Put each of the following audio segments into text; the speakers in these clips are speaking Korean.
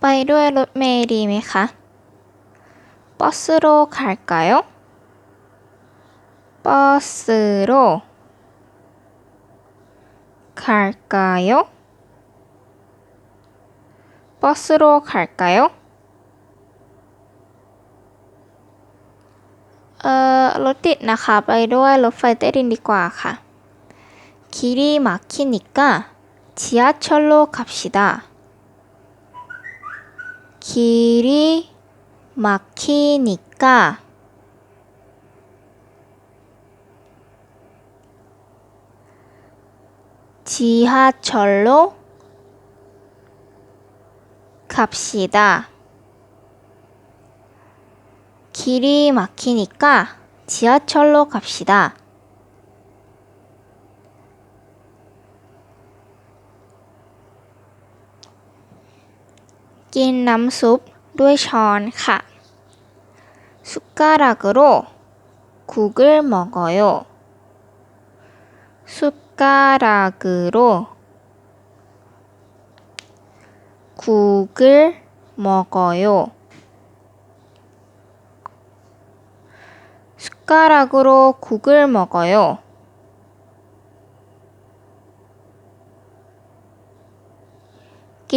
ไปด้วยรถเมล์ดีไหมคะ 버스로 갈까요? 버스로 갈까요? 버스로 갈까요? เอ่อรถติดนะคะ ไปด้วยรถไฟใต้ดินดีกว่าค่ะ 길이 막히니까 지하철로 갑시다. 길이 막히니까 지하철로 갑시다. 길이 막히니까 지하철로 갑시다. 낀 남숲 ด้วยช้อนค่ะ 숟가락으로 국을 먹어요. 숟가락으로 국을 먹어요. 숟가락으로 국을 먹어요. 낀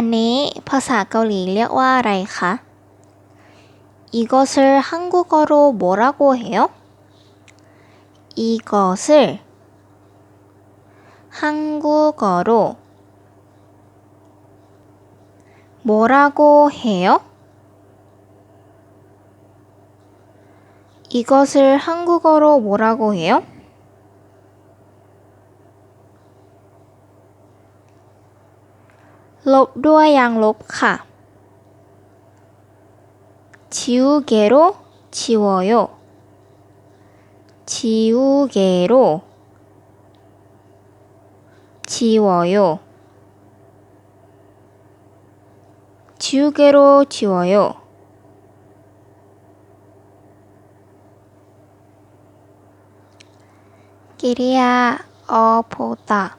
안니 ภาษาเกาหลีเรียกว่าอะไรคะ 이것을 한국어로 뭐라고 해요? 이것을 한국어로 뭐라고 해요? 이것을 한국어로 뭐라고 해요? 럽ด้วยยางลบค่ะ 지우개로 지워요. 지우개로 지워요. 지우개로 지워요. 끼리야 어 보다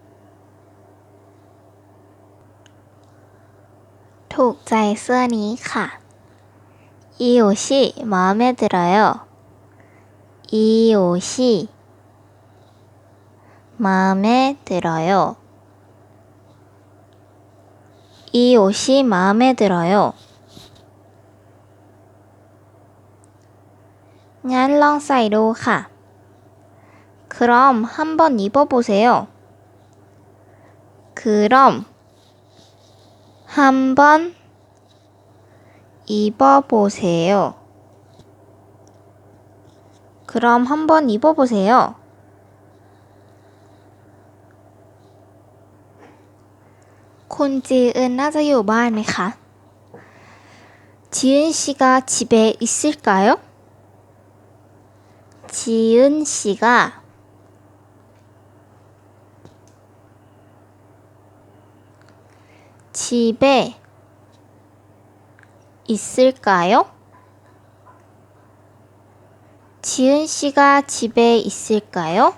ถูกใจเสื้อนี้ค่ะ 이 옷이 마음에 들어요. 이 옷이 마음에 들어요. 이 옷이 마음에 들어요. งั้นลองใส่ดูค่ะ 그럼 한번 입어보세요. 그럼 한번 입어보세요. 그럼 한번 입어보세요. 콘 지은 나자 요마네카. 지은 씨가 집에 있을까요? 지은 씨가 집에 있을까요? 지은 씨가 집에 있을까요?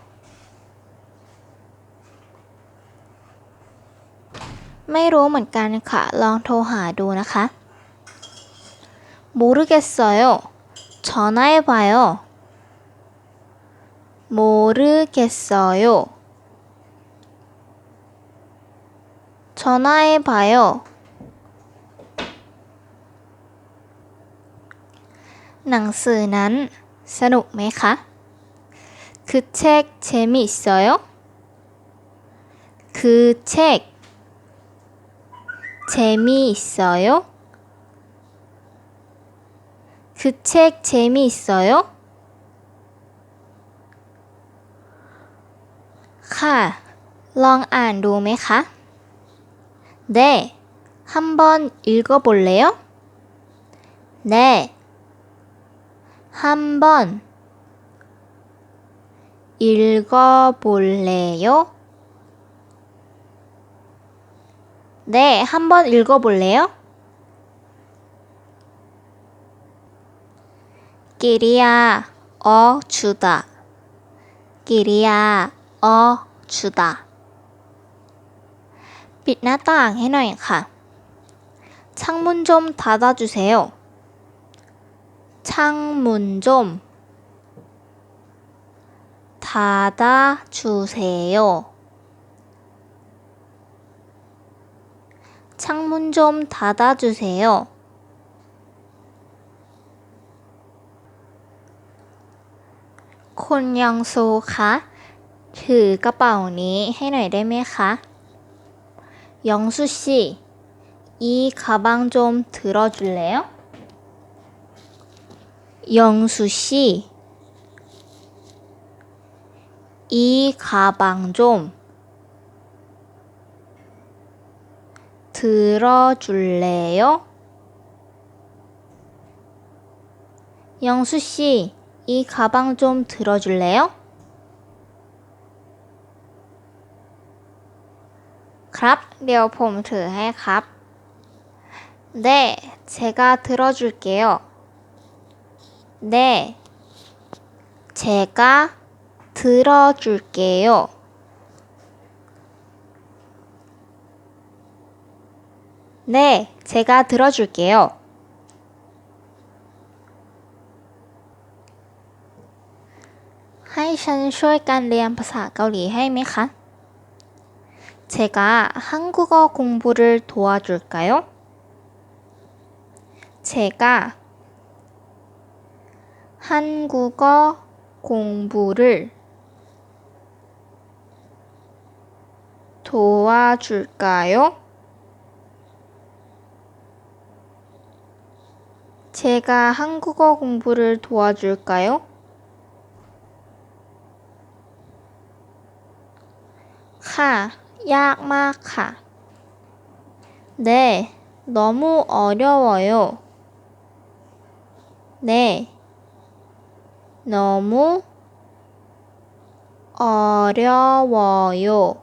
ไม่รู้เหมือนกันค่ะ ลองโทรหาดูนะคะ 모르겠어요. 전화해봐요. 모르겠어요. 전화해봐요. หนังสือนั้น สนุกไหมคะ 그 책 재미있어요? 그 책 재미있어요? 그 책 재미있어요? ค่ะ ลองอ่านดูไหมคะ 네, 한번 읽어볼래요? 네, 한번 읽어볼래요? 네, 한번 읽어볼래요? 끼리야, 어, 주다. 끼리야, 어, 주다. ปิดหน้าต่างให้หน่อยค่ะ 창문 좀 닫아주세요. 창문 좀 닫아주세요. 창문 좀 닫아주세요. 콘영소 คะถือกระเป๋านี้ให้หน่อยได้ไหมคะ 영수 씨, 이 가방 좀 들어줄래요? 영수 씨, 이 가방 좀 들어줄래요? 영수 씨, 이 가방 좀 들어줄래요? เดี๋ยวผมถือให้ครับ 네, 제가 들어줄게요. 네, 제가 들어줄게요. 네, 제가 들어줄게요. 하이, ฉันช่วยกันเรียนภาษ 제가 한국어 공부를 도와줄까요? 제가 한국어 공부를 도와줄까요? 제가 한국어 공부를 도와줄까요? ค่ะ ยากมากค่ะ 네, 너무 어려워요. 네, 너무 어려워요.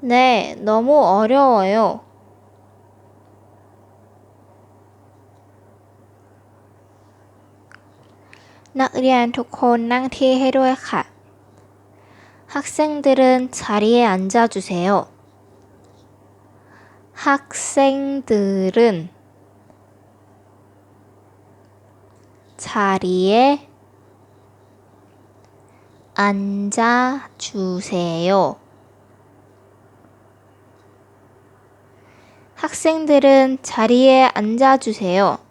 네, 너무 어려워요. 낙เรียนทุกคนนั่งที่ให้ด้วยค่ะ 학생들은 자리에 앉아주세요. 학생들은 자리에 앉아주세요. 학생들은 자리에 앉아주세요.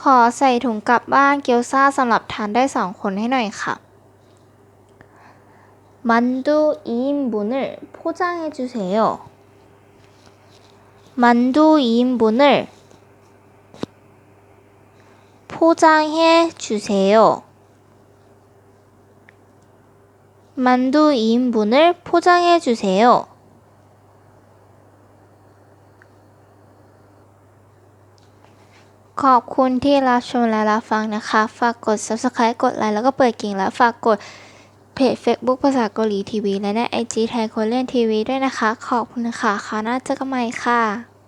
ขอใส่ถุงกลับบ้านเกี๊ยวซ่าสำหรับทานได้สองคนให้หน่อยค่ะ 만두 2인분을 포장해 주세요. 만두 2인분을 포장해 주세요. 만두 2인분을 포장해 주세요. ขอบคุณที่รับชมและรับฟังนะคะ ฝากกด subscribe กดไลค์แล้วก็เปิดกิ่งแล้วฝากกดเพจ Facebook ภาษาเกาหลีทีวีและในไอจีไทยคนเล่นทีวีด้วยนะคะ ขอบคุณค่ะคราวหน้าเจอกันใหม่ค่ะ